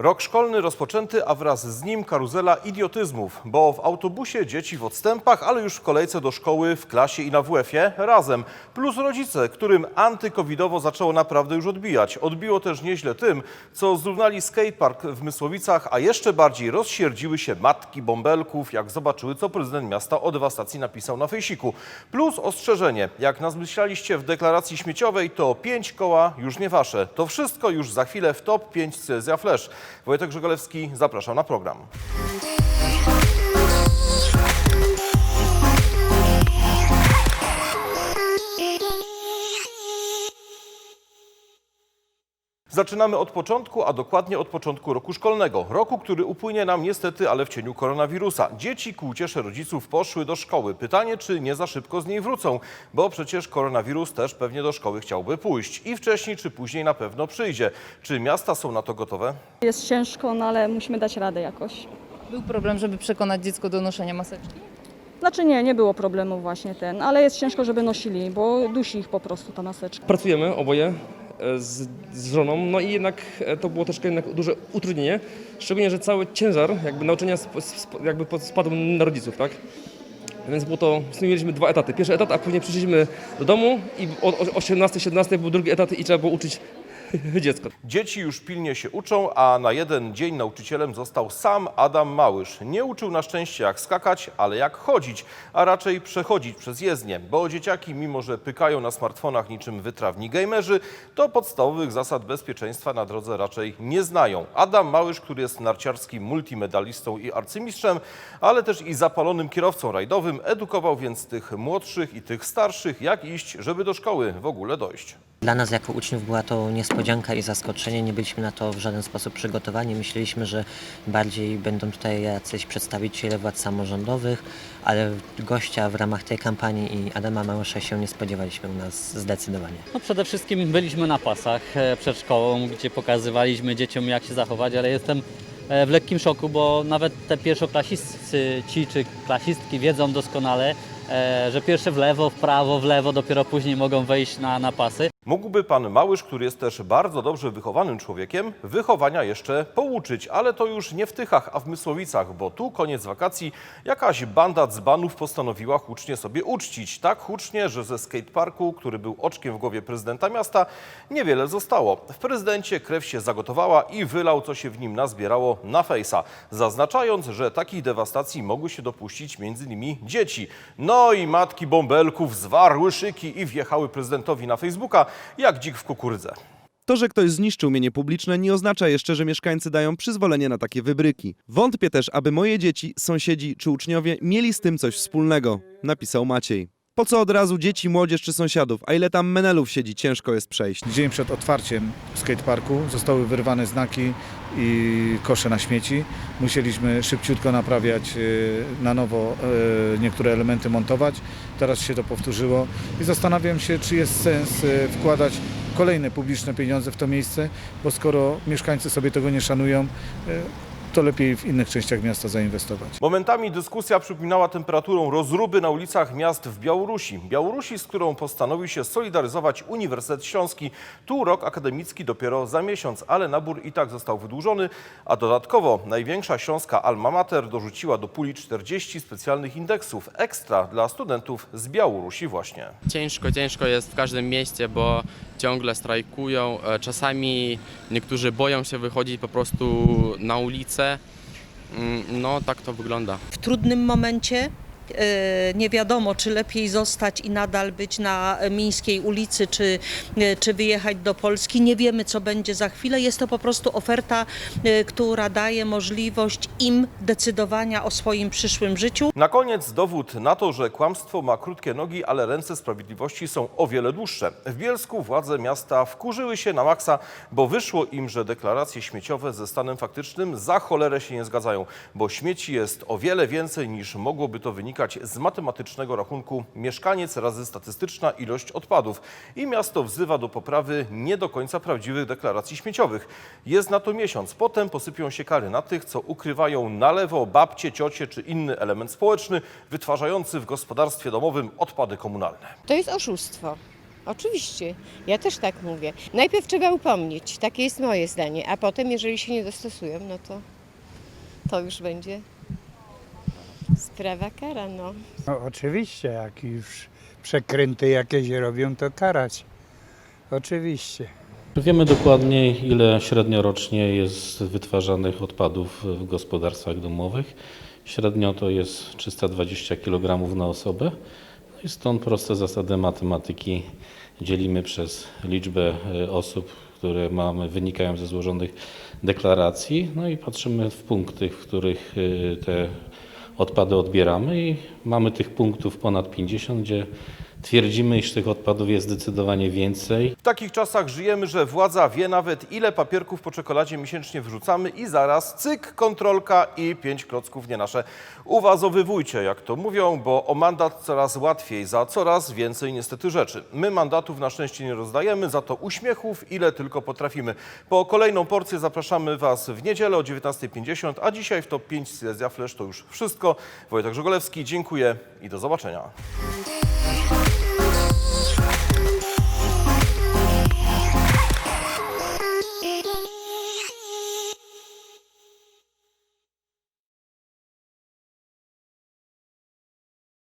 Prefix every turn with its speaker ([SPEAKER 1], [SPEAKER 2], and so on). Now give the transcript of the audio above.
[SPEAKER 1] Rok szkolny rozpoczęty, a wraz z nim karuzela idiotyzmów, bo w autobusie dzieci w odstępach, ale już w kolejce do szkoły, w klasie i na WF-ie razem. Plus rodzice, którym antykowidowo zaczęło naprawdę już odbijać. Odbiło też nieźle tym, co zrównali skatepark w Mysłowicach, a jeszcze bardziej rozsierdziły się matki bąbelków, jak zobaczyły, co prezydent miasta o dewastacji napisał na fejsiku. Plus ostrzeżenie, jak nas myśleliście w deklaracji śmieciowej, to pięć koła już nie wasze. To wszystko już za chwilę w top 5 Sylzja Flash. Wojtek Żegolewski, zapraszam na program. Zaczynamy od początku, a dokładnie od początku roku szkolnego. Roku, który upłynie nam niestety, ale w cieniu koronawirusa. Dzieci ku uciesze rodziców poszły do szkoły. Pytanie, czy nie za szybko z niej wrócą, bo przecież koronawirus też pewnie do szkoły chciałby pójść. I wcześniej czy później na pewno przyjdzie. Czy miasta są na to gotowe?
[SPEAKER 2] Jest ciężko, no ale musimy dać radę jakoś.
[SPEAKER 3] Był problem, żeby przekonać dziecko do noszenia maseczki?
[SPEAKER 2] Znaczy nie, nie było problemu właśnie ten, ale jest ciężko, żeby nosili, bo dusi ich po prostu ta maseczka.
[SPEAKER 4] Pracujemy oboje z, z żoną, no i jednak e, to było troszkę jednak duże utrudnienie, szczególnie, że cały ciężar jakby nauczania sp, sp, jakby spadł na rodziców, tak? Więc było to, w sumie mieliśmy dwa etaty. Pierwszy etat, a później przyszliśmy do domu i o 18-17 był drugi etat i trzeba było uczyć dziecko.
[SPEAKER 1] Dzieci już pilnie się uczą, a na jeden dzień nauczycielem został sam Adam Małysz. Nie uczył na szczęście jak skakać, ale jak chodzić, a raczej przechodzić przez jezdnię, bo dzieciaki, mimo że pykają na smartfonach niczym wytrawni gamerzy, to podstawowych zasad bezpieczeństwa na drodze raczej nie znają. Adam Małysz, który jest narciarskim multimedalistą i arcymistrzem, ale też i zapalonym kierowcą rajdowym, edukował więc tych młodszych i tych starszych, jak iść, żeby do szkoły w ogóle dojść.
[SPEAKER 5] Dla nas jako uczniów była to niespodzianka i zaskoczenie. Nie byliśmy na to w żaden sposób przygotowani. Myśleliśmy, że bardziej będą tutaj jacyś przedstawiciele władz samorządowych, ale gościa w ramach tej kampanii i Adama Małysza się nie spodziewaliśmy u nas zdecydowanie.
[SPEAKER 6] No przede wszystkim byliśmy na pasach e, przed szkołą, gdzie pokazywaliśmy dzieciom jak się zachować, ale jestem e, w lekkim szoku, bo nawet te pierwszoklasisty ci czy klasistki wiedzą doskonale, e, że pierwsze w lewo, w prawo, w lewo, dopiero później mogą wejść na, na pasy.
[SPEAKER 1] Mógłby pan Małysz, który jest też bardzo dobrze wychowanym człowiekiem, wychowania jeszcze pouczyć, ale to już nie w Tychach, a w Mysłowicach, bo tu koniec wakacji jakaś banda dzbanów postanowiła hucznie sobie uczcić. Tak hucznie, że ze skateparku, który był oczkiem w głowie prezydenta miasta, niewiele zostało. W prezydencie krew się zagotowała i wylał, co się w nim nazbierało na fejsa, zaznaczając, że takiej dewastacji mogły się dopuścić między innymi dzieci. No i matki bąbelków zwarły szyki i wjechały prezydentowi na Facebooka jak dzik w kukurydzę.
[SPEAKER 7] To, że ktoś zniszczył mienie publiczne, nie oznacza jeszcze, że mieszkańcy dają przyzwolenie na takie wybryki. Wątpię też, aby moje dzieci, sąsiedzi czy uczniowie mieli z tym coś wspólnego, napisał Maciej. Po co od razu dzieci, młodzież czy sąsiadów, a ile tam menelów siedzi, ciężko jest przejść.
[SPEAKER 8] Dzień przed otwarciem skateparku zostały wyrwane znaki i kosze na śmieci. Musieliśmy szybciutko naprawiać e, na nowo e, niektóre elementy montować. Teraz się to powtórzyło i zastanawiam się, czy jest sens e, wkładać kolejne publiczne pieniądze w to miejsce, bo skoro mieszkańcy sobie tego nie szanują, to lepiej w innych częściach miasta zainwestować.
[SPEAKER 1] Momentami dyskusja przypominała temperaturą rozruby na ulicach miast w Białorusi. Białorusi, z którą postanowił się solidaryzować Uniwersytet Śląski. Tu rok akademicki dopiero za miesiąc, ale nabór i tak został wydłużony, a dodatkowo największa śląska Alma Mater dorzuciła do puli 40 specjalnych indeksów ekstra dla studentów z Białorusi właśnie.
[SPEAKER 9] Ciężko, ciężko jest w każdym mieście, bo ciągle strajkują. E, Czasami niektórzy boją się wychodzić po prostu na ulicę. Mm, No, tak to wygląda.
[SPEAKER 10] w trudnym momencie. E, Nie wiadomo, czy lepiej zostać i nadal być na Mińskiej ulicy, czy, e, czy wyjechać do Polski. Nie wiemy, co będzie za chwilę. Jest to po prostu oferta, e, która daje możliwość im decydowania o swoim przyszłym życiu.
[SPEAKER 1] Na koniec dowód na to, że kłamstwo ma krótkie nogi, ale ręce sprawiedliwości są o wiele dłuższe. W Bielsku władze miasta wkurzyły się na maksa, bo wyszło im, że deklaracje śmieciowe ze stanem faktycznym za cholerę się nie zgadzają, bo śmieci jest o wiele więcej niż mogłoby to wynikać z matematycznego rachunku mieszkaniec razy statystyczna ilość odpadów. I miasto wzywa do poprawy nie do końca prawdziwych deklaracji śmieciowych. Jest na to miesiąc. Potem posypią się kary na tych, co ukrywają na lewo babcie, ciocie czy inny element społeczny wytwarzający w gospodarstwie domowym odpady komunalne.
[SPEAKER 11] To jest oszustwo. Oczywiście, ja też tak mówię. Najpierw trzeba upomnieć, takie jest moje zdanie, a potem, jeżeli się nie dostosują, no to to już będzie sprawa kara, no.
[SPEAKER 12] No, oczywiście, jak już przekręty jakieś robią, to karać. Oczywiście.
[SPEAKER 13] Wiemy dokładnie, ile średnio rocznie jest wytwarzanych odpadów w gospodarstwach domowych. Średnio to jest 320 kg na osobę. No i stąd proste zasady matematyki dzielimy przez liczbę e, osób, które mamy, wynikają ze złożonych deklaracji. No i patrzymy w punkty, w których e, te odpady odbieramy i mamy tych punktów ponad 50, gdzie twierdzimy, iż tych odpadów jest zdecydowanie więcej.
[SPEAKER 1] W takich czasach żyjemy, że władza wie nawet ile papierków po czekoladzie miesięcznie wrzucamy i zaraz cyk, kontrolka i pięć klocków nie nasze. Uwazowywujcie, jak to mówią, bo o mandat coraz łatwiej za coraz więcej niestety rzeczy. My mandatów na szczęście nie rozdajemy, za to uśmiechów ile tylko potrafimy. Po kolejną porcję zapraszamy Was w niedzielę o 19.50, a dzisiaj w Top 5 Silesia Flash to już wszystko. Wojtek Żogolewski, dziękuję i do zobaczenia. Bye.